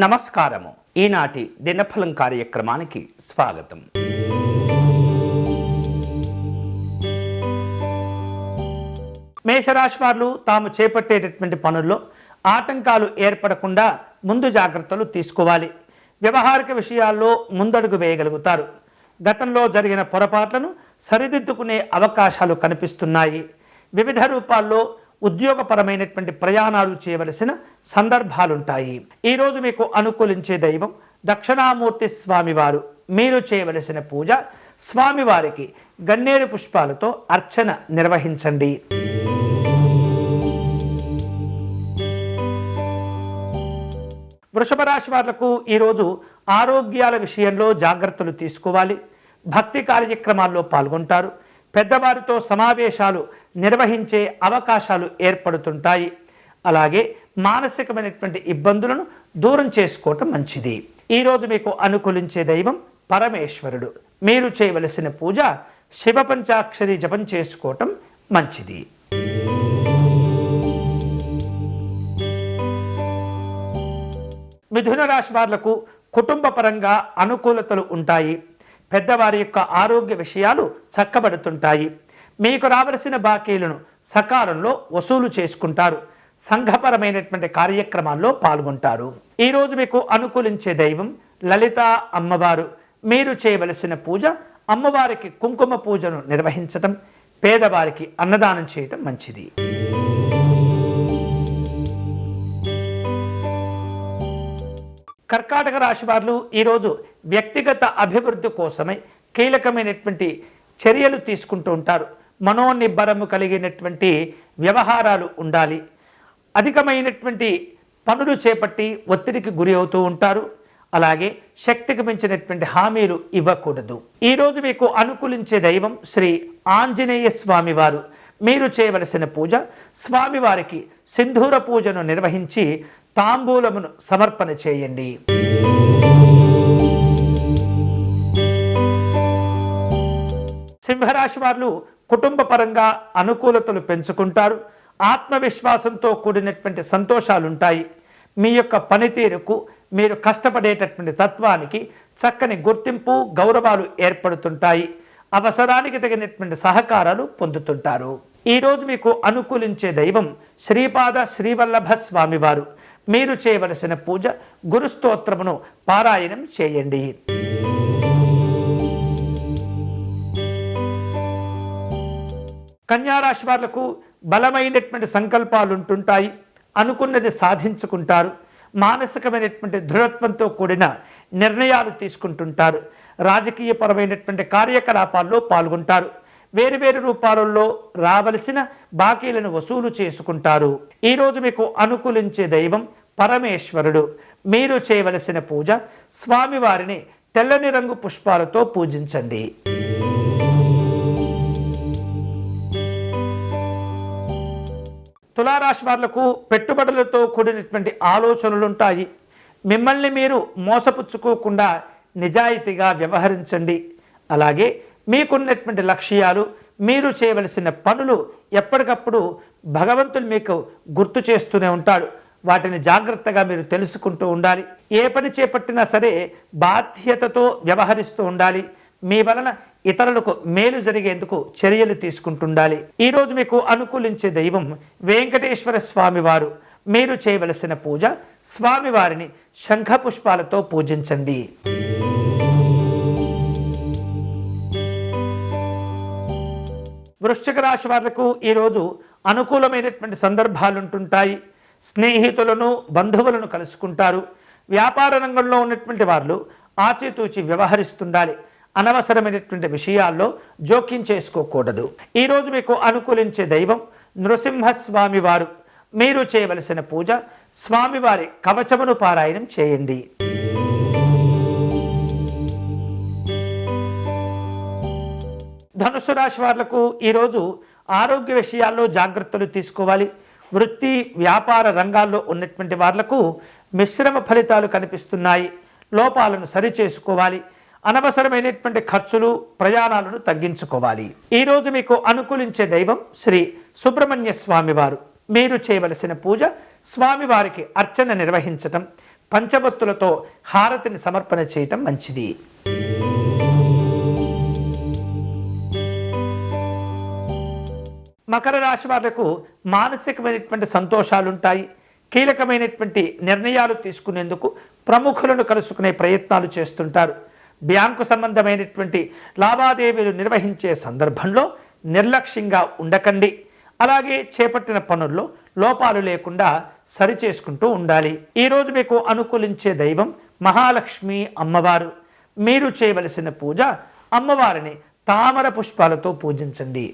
నమస్కారము. ఈనాటి దినఫలం కార్యక్రమానికి స్వాగతం. మేషరాశి వారు తాము చేపట్టేటటువంటి పనుల్లో ఆటంకాలు ఏర్పడకుండా ముందు జాగ్రత్తలు తీసుకోవాలి. వ్యవహారిక విషయాల్లో ముందడుగు వేయగలుగుతారు. గతంలో జరిగిన పొరపాట్లను సరిదిద్దుకునే అవకాశాలు కనిపిస్తున్నాయి. వివిధ రూపాల్లో ఉద్యోగపరమైనటువంటి ప్రయాణాలు చేయవలసిన సందర్భాలుంటాయి. ఈరోజు మీకు అనుకూలించే దైవం దక్షిణామూర్తి స్వామివారు. మీరు చేయవలసిన పూజ స్వామివారికి గన్నేరు పుష్పాలతో అర్చన నిర్వహించండి. వృషభ రాశి వాళ్ళకు ఈరోజు ఆరోగ్యాల విషయంలో జాగ్రత్తలు తీసుకోవాలి. భక్తి కార్యక్రమాల్లో పాల్గొంటారు. పెద్దవారితో సమావేశాలు నిర్వహించే అవకాశాలు ఏర్పడుతుంటాయి. అలాగే మానసికమైనటువంటి ఇబ్బందులను దూరం చేసుకోవటం మంచిది. ఈరోజు మీకు అనుకూలించే దైవం పరమేశ్వరుడు. మీరు చేయవలసిన పూజ శివ పంచాక్షరి జపం చేసుకోవటం మంచిది. మిథున రాశి వాళ్ళకు కుటుంబ పరంగా అనుకూలతలు ఉంటాయి. పెద్దవారి యొక్క ఆరోగ్య విషయాలు చక్కబడుతుంటాయి. మీకు రావలసిన బాకీలను సకాలంలో వసూలు చేసుకుంటారు. సంఘపరమైనటువంటి కార్యక్రమాల్లో పాల్గొంటారు. ఈరోజు మీకు అనుకూలించే దైవం లలిత అమ్మవారు. మీరు చేయవలసిన పూజ అమ్మవారికి కుంకుమ పూజను నిర్వహించటం పేదవారికి అన్నదానం చేయటం మంచిది. కర్కాటక రాశి వారు ఈరోజు వ్యక్తిగత అభివృద్ధి కోసమై కీలకమైనటువంటి చర్యలు తీసుకుంటూ ఉంటారు. మనోనిబ్బరము కలిగినటువంటి వ్యవహారాలు ఉండాలి. అధికమైనటువంటి పనులు చేపట్టి ఒత్తిడికి గురి అవుతూ ఉంటారు. అలాగే శక్తికి మించినటువంటి హామీలు ఇవ్వకూడదు. ఈరోజు మీకు అనుకూలించే దైవం శ్రీ ఆంజనేయ స్వామివారు. మీరు చేయవలసిన పూజ స్వామివారికి సింధూర పూజను నిర్వహించి తాంబూలమును సమర్పణ చేయండి. సింహరాశి వారు కుటుంబ పరంగా అనుకూలతలు పెంచుకుంటారు. ఆత్మవిశ్వాసంతో కూడినటువంటి సంతోషాలుంటాయి. మీ యొక్క పనితీరుకు మీరు కష్టపడేటటువంటి తత్వానికి చక్కని గుర్తింపు గౌరవాలు ఏర్పడుతుంటాయి. అవసరానికి తగినటువంటి సహకారాలు పొందుతుంటారు. ఈరోజు మీకు అనుకూలించే దైవం శ్రీపాద శ్రీవల్లభ స్వామివారు. మీరు చేయవలసిన పూజ గురుస్తోత్రమును పారాయణం చేయండి. కన్యారాశి వాళ్ళకు బలమైనటువంటి సంకల్పాలు ఉంటుంటాయి అనుకున్నది సాధించుకుంటారు మానసికమైనటువంటి దృఢత్వంతో కూడిన నిర్ణయాలు తీసుకుంటుంటారు రాజకీయపరమైనటువంటి కార్యకలాపాల్లో పాల్గొంటారు వేరువేరు రూపాలలో రావలసిన బాకీలను వసూలు చేసుకుంటారు. ఈరోజు మీకు అనుకూలించే దైవం పరమేశ్వరుడు. మీరు చేయవలసిన పూజ స్వామివారిని తెల్లని రంగు పుష్పాలతో పూజించండి. తులారాశి వాళ్ళకు పెట్టుబడులతో కూడినటువంటి ఆలోచనలు ఉంటాయి మిమ్మల్ని మీరు మోసపుచ్చుకోకుండా నిజాయితీగా వ్యవహరించండి. అలాగే మీకున్నటువంటి లక్ష్యాలు మీరు చేయవలసిన పనులు ఎప్పటికప్పుడు భగవంతుడు మీకు గుర్తు చేస్తూనే ఉంటాడు. వాటిని జాగ్రత్తగా మీరు తెలుసుకుంటూ ఉండాలి. ఏ పని చేపట్టినా సరే బాధ్యతతో వ్యవహరిస్తూ ఉండాలి. మీ వలన ఇతరులకు మేలు జరిగేందుకు చర్యలు తీసుకుంటుండాలి. ఈరోజు మీకు అనుకూలించే దైవం వెంకటేశ్వర స్వామివారు. మీరు చేయవలసిన పూజ స్వామివారిని శంఖ పుష్పాలతో పూజించండి. వృశ్చిక రాశి వాళ్ళకు ఈరోజు అనుకూలమైనటువంటి సందర్భాలు ఉంటుంటాయి స్నేహితులను బంధువులను కలుసుకుంటారు. వ్యాపార రంగంలో ఉన్నటువంటి వాళ్ళు ఆచితూచి వ్యవహరిస్తుండాలి. అనవసరమైనటువంటి విషయాల్లో జోక్యం చేసుకోకూడదు. ఈరోజు మీకు అనుకూలించే దైవం నృసింహస్వామి వారు. మీరు చేయవలసిన పూజ స్వామివారి కవచమును పారాయణం చేయండి. ధనుసు రాశి వాళ్ళకు ఈరోజు ఆరోగ్య విషయాల్లో జాగ్రత్తలు తీసుకోవాలి. వృత్తి వ్యాపార రంగాల్లో ఉన్నటువంటి వాళ్ళకు మిశ్రమ ఫలితాలు కనిపిస్తున్నాయి. లోపాలను సరిచేసుకోవాలి. అనవసరమైనటువంటి ఖర్చులు ప్రయాణాలను తగ్గించుకోవాలి. ఈరోజు మీకు అనుకూలించే దైవం శ్రీ సుబ్రహ్మణ్య స్వామివారు మీరు చేయవలసిన పూజ స్వామివారికి అర్చన నిర్వహించటం పంచభక్తులతో హారతిని సమర్పణ చేయటం మంచిది. మకర రాశి వాళ్ళకు మానసికమైనటువంటి సంతోషాలు ఉంటాయి కీలకమైనటువంటి నిర్ణయాలు తీసుకునేందుకు ప్రముఖులను కలుసుకునే ప్రయత్నాలు చేస్తుంటారు. బ్యాంకు సంబంధమైనటువంటి లావాదేవీలు నిర్వహించే సందర్భంలో నిర్లక్ష్యంగా ఉండకండి. అలాగే చేపట్టిన పనుల్లో లోపాలు లేకుండా సరిచేసుకుంటూ ఉండాలి. ఈరోజు మీకు అనుకూలించే దైవం మహాలక్ష్మి అమ్మవారు. మీరు చేయవలసిన పూజ అమ్మవారిని తామర పుష్పాలతో పూజించండి.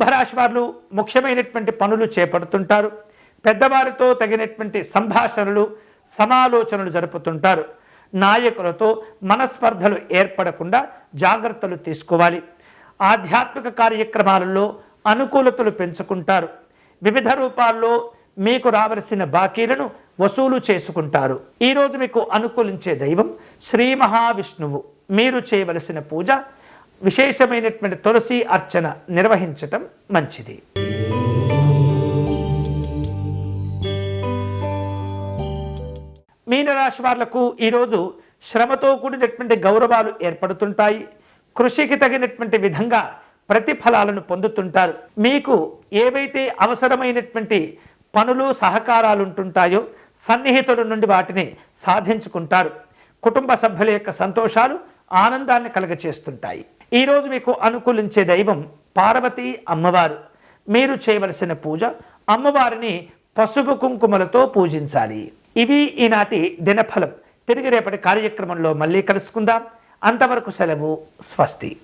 కుంభరాశి వారు ముఖ్యమైనటువంటి పనులు చేపడుతుంటారు. పెద్దవారితో తగినటువంటి సంభాషణలు సమాలోచనలు జరుపుతుంటారు. నాయకులతో మనస్పర్ధలు ఏర్పడకుండా జాగ్రత్తలు తీసుకోవాలి. ఆధ్యాత్మిక కార్యక్రమాలలో అనుకూలతలు పెంచుకుంటారు. వివిధ రూపాల్లో మీకు రావలసిన బాకీలను వసూలు చేసుకుంటారు. ఈరోజు మీకు అనుకూలించే దైవం శ్రీ మహావిష్ణువు. మీరు చేయవలసిన పూజ విశేషమైనటువంటి తులసి అర్చన నిర్వహించటం మంచిది. మీనరాశి వాళ్ళకు ఈరోజు శ్రమతో కూడినటువంటి గౌరవాలు ఏర్పడుతుంటాయి. కృషికి తగినటువంటి విధంగా ప్రతిఫలాలను పొందుతుంటారు. మీకు ఏవైతే అవసరమైనటువంటి పనులు సహకారాలు ఉంటుంటాయో సన్నిహితుల నుండి వాటిని సాధించుకుంటారు. కుటుంబ సభ్యుల యొక్క సంతోషాలు ఆనందాన్ని కలగచేస్తుంటాయి. ఈరోజు మీకు అనుకూలించే దైవం పార్వతి అమ్మవారు. మీరు చేయవలసిన పూజ అమ్మవారిని పసుపు కుంకుమలతో పూజించాలి. ఇవి ఈనాటి దినఫలం. తిరిగి రేపటి కార్యక్రమంలో మళ్ళీ కలుసుకుందాం. అంతవరకు సెలవు స్వస్తి.